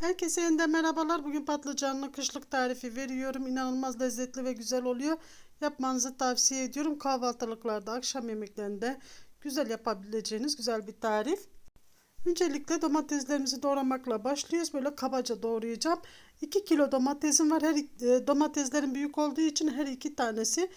Herkese yeniden merhabalar. Bugün patlıcanlı kışlık tarifi veriyorum. İnanılmaz lezzetli ve güzel oluyor. Yapmanızı tavsiye ediyorum. Kahvaltılıklarda, akşam yemeklerinde güzel yapabileceğiniz güzel bir tarif. Öncelikle domateslerimizi doğramakla başlıyoruz. Böyle kabaca doğrayacağım. 2 kilo domatesim var. Her e, domateslerin büyük olduğu için her iki tanesi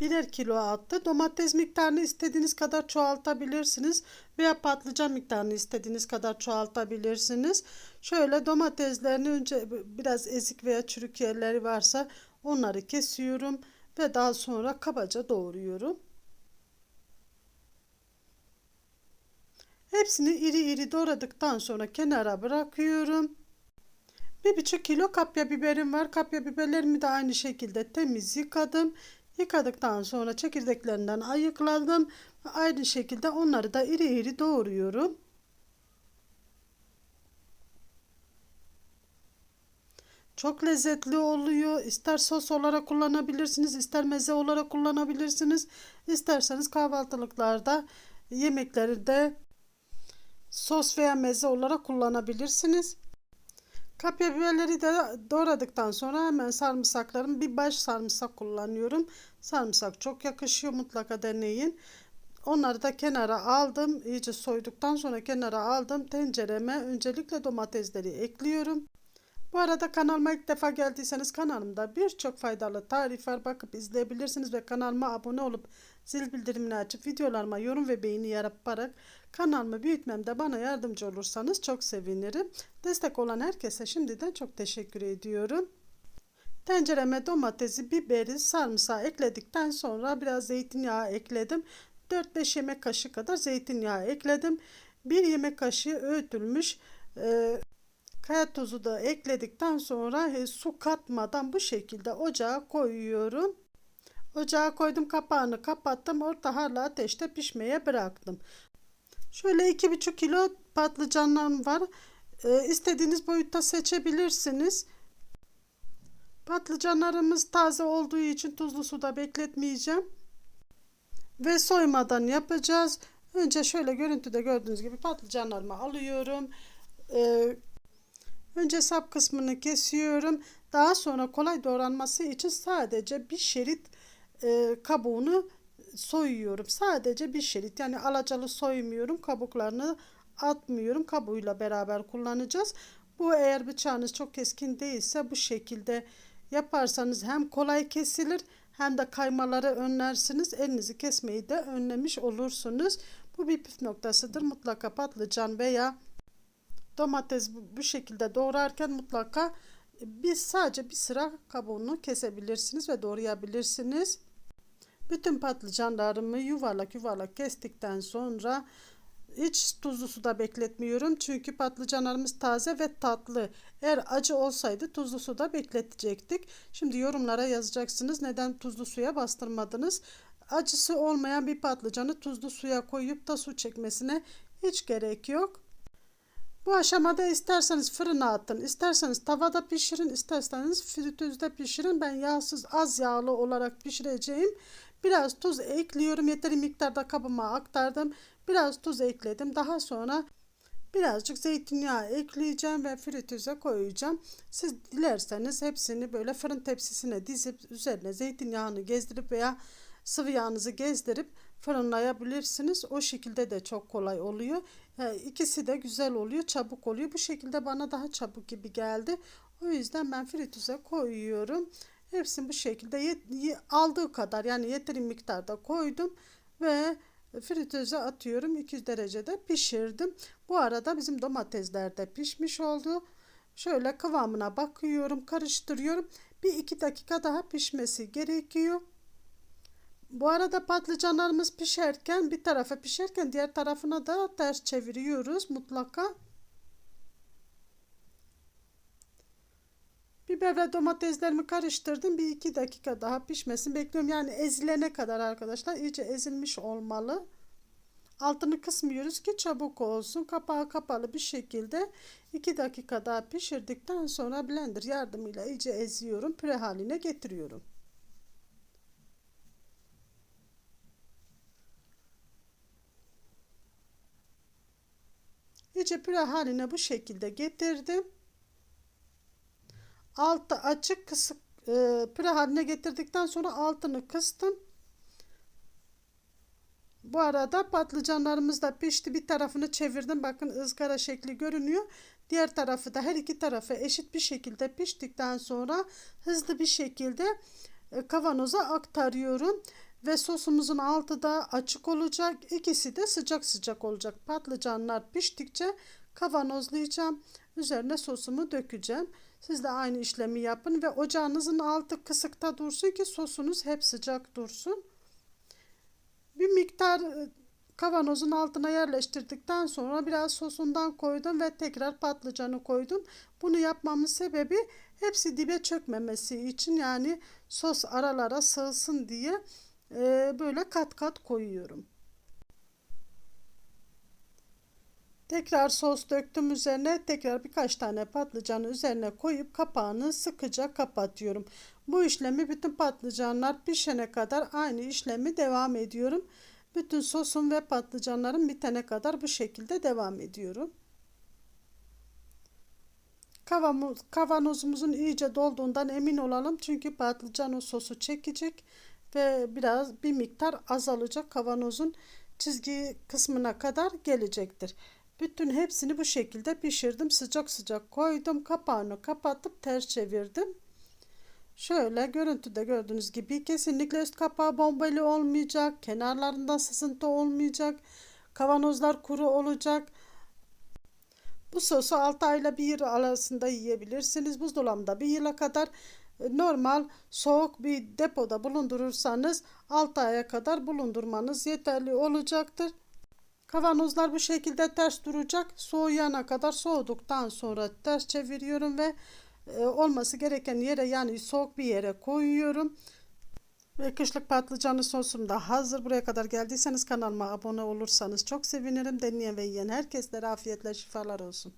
birer kilo attı. Domates miktarını istediğiniz kadar çoğaltabilirsiniz veya patlıcan miktarını istediğiniz kadar çoğaltabilirsiniz. Şöyle domateslerini önce biraz ezik veya çürük yerleri varsa onları kesiyorum ve daha sonra kabaca doğruyorum. Hepsini iri iri doğradıktan sonra kenara bırakıyorum. Bir buçuk kilo kapya biberim var. Kapya biberlerimi de aynı şekilde temiz yıkadım. Yıkadıktan sonra çekirdeklerinden ayıkladım. Aynı şekilde onları da iri iri doğruyorum. Çok lezzetli oluyor. İster sos olarak kullanabilirsiniz, ister meze olarak kullanabilirsiniz. İsterseniz kahvaltılıklarda, yemeklerde sos veya meze olarak kullanabilirsiniz. Kapya biberleri de doğradıktan sonra hemen sarımsaklarım bir baş sarımsak kullanıyorum. Sarımsak çok yakışıyor mutlaka deneyin. Onları da kenara aldım. İyice soyduktan sonra kenara aldım. Tencereme öncelikle domatesleri ekliyorum. Bu arada kanalıma ilk defa geldiyseniz kanalımda birçok faydalı tarif var. Bakıp izleyebilirsiniz ve kanalıma abone olup zil bildirimini açıp videolarıma yorum ve beğeni yaparak kanalımı büyütmemde bana yardımcı olursanız çok sevinirim. Destek olan herkese şimdiden çok teşekkür ediyorum. Tencereme domatesi, biberi, sarımsağı ekledikten sonra biraz zeytinyağı ekledim. 4-5 yemek kaşığı kadar zeytinyağı ekledim. 1 yemek kaşığı öğütülmüş e, Kaya tuzu da ekledikten sonra e, su katmadan bu şekilde ocağa koyuyorum. Ocağa koydum kapağını kapattım. Orta harlı ateşte pişmeye bıraktım. Şöyle 2,5 kilo patlıcanlarım var. E, istediğiniz boyutta seçebilirsiniz. Patlıcanlarımız taze olduğu için tuzlu suda bekletmeyeceğim. Ve soymadan yapacağız. Önce şöyle görüntüde gördüğünüz gibi patlıcanlarımı alıyorum. Ee, Önce sap kısmını kesiyorum. Daha sonra kolay doğranması için sadece bir şerit e, kabuğunu soyuyorum. Sadece bir şerit yani alacalı soymuyorum. Kabuklarını atmıyorum. Kabuğuyla beraber kullanacağız. Bu eğer bıçağınız çok keskin değilse bu şekilde yaparsanız hem kolay kesilir hem de kaymaları önlersiniz. Elinizi kesmeyi de önlemiş olursunuz. Bu bir püf noktasıdır. Mutlaka patlıcan veya Domates bu şekilde doğrarken mutlaka bir sadece bir sıra kabuğunu kesebilirsiniz ve doğrayabilirsiniz. Bütün patlıcanlarımı yuvarlak yuvarlak kestikten sonra hiç tuzlu suda bekletmiyorum. Çünkü patlıcanlarımız taze ve tatlı. Eğer acı olsaydı tuzlu suda bekletecektik. Şimdi yorumlara yazacaksınız neden tuzlu suya bastırmadınız. Acısı olmayan bir patlıcanı tuzlu suya koyup da su çekmesine hiç gerek yok. Bu aşamada isterseniz fırına atın, isterseniz tavada pişirin, isterseniz fritözde pişirin. Ben yağsız az yağlı olarak pişireceğim. Biraz tuz ekliyorum. Yeteri miktarda kabıma aktardım. Biraz tuz ekledim. Daha sonra birazcık zeytinyağı ekleyeceğim ve fritöze koyacağım. Siz dilerseniz hepsini böyle fırın tepsisine dizip üzerine zeytinyağını gezdirip veya sıvı yağınızı gezdirip fırınlayabilirsiniz. O şekilde de çok kolay oluyor. Yani ikisi de güzel oluyor, çabuk oluyor. Bu şekilde bana daha çabuk gibi geldi. O yüzden ben fritüze koyuyorum. Hepsini bu şekilde aldığı kadar yani yeteri miktarda koydum ve fritöze atıyorum. 200 derecede pişirdim. Bu arada bizim domatesler de pişmiş oldu. Şöyle kıvamına bakıyorum, karıştırıyorum. Bir iki dakika daha pişmesi gerekiyor. Bu arada patlıcanlarımız pişerken bir tarafa pişerken diğer tarafına da ters çeviriyoruz mutlaka. Biber ve domateslerimi karıştırdım. Bir iki dakika daha pişmesin bekliyorum. Yani ezilene kadar arkadaşlar iyice ezilmiş olmalı. Altını kısmıyoruz ki çabuk olsun. Kapağı kapalı bir şekilde 2 dakika daha pişirdikten sonra blender yardımıyla iyice eziyorum. Püre haline getiriyorum. İyice püre haline bu şekilde getirdim. altı açık kısık e, püre haline getirdikten sonra altını kıstım. Bu arada patlıcanlarımız da pişti. Bir tarafını çevirdim. Bakın ızgara şekli görünüyor. Diğer tarafı da her iki tarafı eşit bir şekilde piştikten sonra hızlı bir şekilde e, kavanoza aktarıyorum. Ve sosumuzun altı da açık olacak. İkisi de sıcak sıcak olacak. Patlıcanlar piştikçe kavanozlayacağım. Üzerine sosumu dökeceğim. Siz de aynı işlemi yapın ve ocağınızın altı kısıkta dursun ki sosunuz hep sıcak dursun. Bir miktar e, kavanozun altına yerleştirdikten sonra biraz sosundan koydum ve tekrar patlıcanı koydum. Bunu yapmamın sebebi hepsi dibe çökmemesi için yani sos aralara sığsın diye e, böyle kat kat koyuyorum. Tekrar sos döktüm üzerine. Tekrar birkaç tane patlıcanı üzerine koyup kapağını sıkıca kapatıyorum. Bu işlemi bütün patlıcanlar pişene kadar aynı işlemi devam ediyorum. Bütün sosum ve patlıcanlarım bitene kadar bu şekilde devam ediyorum. Kavanoz, kavanozumuzun iyice dolduğundan emin olalım. Çünkü patlıcanın sosu çekecek ve biraz bir miktar azalacak kavanozun çizgi kısmına kadar gelecektir. Bütün hepsini bu şekilde pişirdim. Sıcak sıcak koydum. Kapağını kapatıp ters çevirdim. Şöyle görüntüde gördüğünüz gibi kesinlikle üst kapağı bombalı olmayacak. Kenarlarında sızıntı olmayacak. Kavanozlar kuru olacak. Bu sosu 6 ayla 1 yıl arasında yiyebilirsiniz. Buzdolabında bir yıla kadar normal soğuk bir depoda bulundurursanız 6 aya kadar bulundurmanız yeterli olacaktır. Kavanozlar bu şekilde ters duracak. Soğuyana kadar soğuduktan sonra ters çeviriyorum ve e, olması gereken yere yani soğuk bir yere koyuyorum. Ve kışlık patlıcanlı sosum da hazır. Buraya kadar geldiyseniz kanalıma abone olursanız çok sevinirim. Deneyen ve yiyen herkeslere afiyetle şifalar olsun.